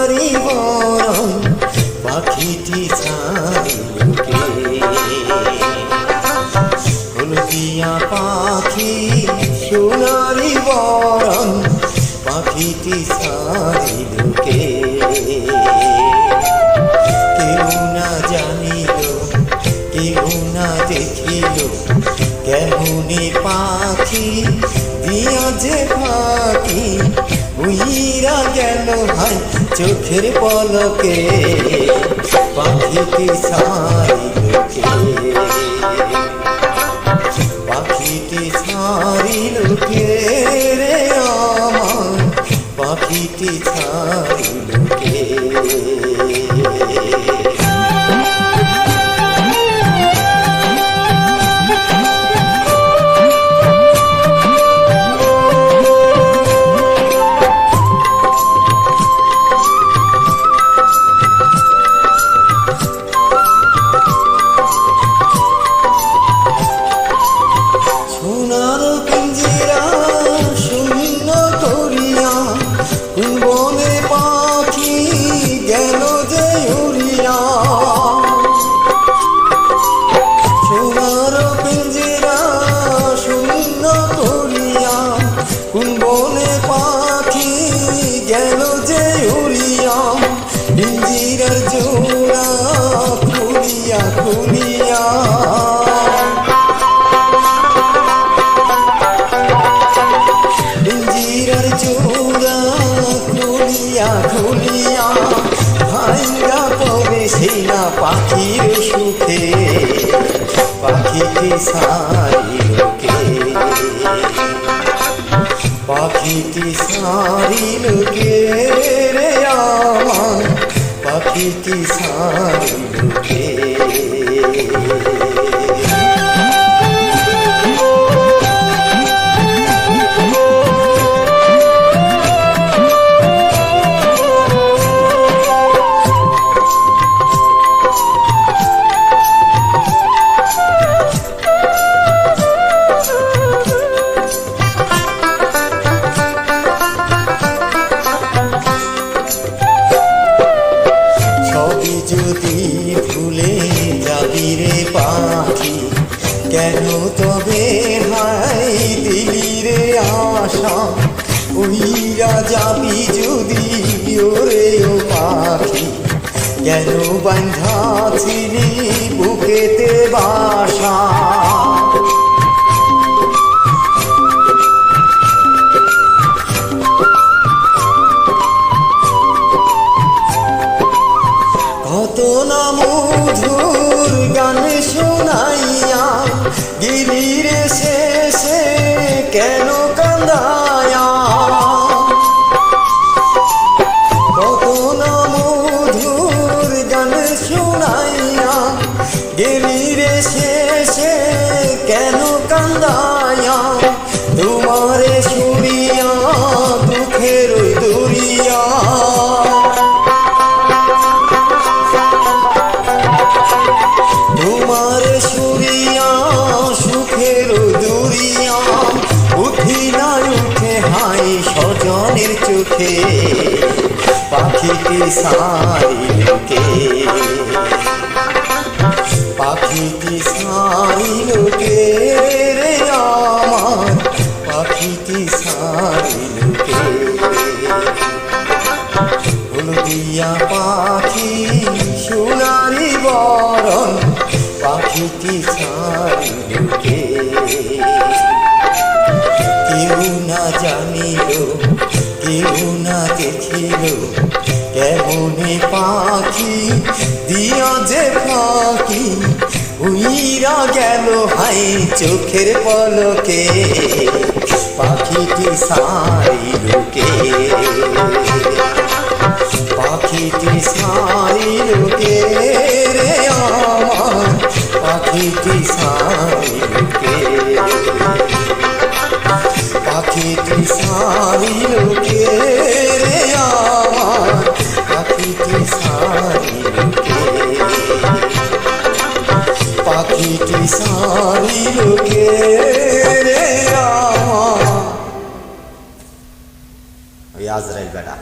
সোনারি বরণ, পাখিটি ছাড়িলকে হলদিয়া পাখি সোনারি বরণ, পাখিটি ছাড়িলকে কেউ না জানিল, কেউ না দেখিল কেমনে পাখি, দিয়া যে পাখি উইরা গেল ভাই চোখের পলকে, পাখিটি সারিলকে পাখিটি ছাড়িলকে রে আমার, পাখিটি ছাড়িলকে সোনার খুলিয়া খুলিয়া ভাইরা পবে সেনা পাখির সুখে? পাখিটি সারিলকে পাখিটি সারিলকে রে আমার। পাখিটি সারিলকে পাখি, কেন তবে হাই দিলি রে আশা? উইরা যাবি যদি ওরে ও পাখি, কেন বান্ধা ছিলি বুকেতে বাসা কেন কান্দায়া? কত না মধুর গান শোনাইয়া রে শেষে কেন কান্দায়া? তোমারে শুনিয়া দুঃখের চোখে পাখিটি সারিলকে পাখিটি সারিলকে রে আমার পাখিটি সারিলকে হলদিয়া পাখি সোনারি বরণ পাখিটি ছাড়িলকে কেউ না জানিল, কেউ না দেখিল, কেমনে পাখি দিয়া যে পাখি উইরা গেল হাই চোখের পলকে, পাখিটি সারিলকে পাখিটি সারিলকে পাখিটি সারিলকে রে আমার পাখিটি সারিলকে পাখিটি সারিলকে রে আমার। ওই আজরাইল বেটা।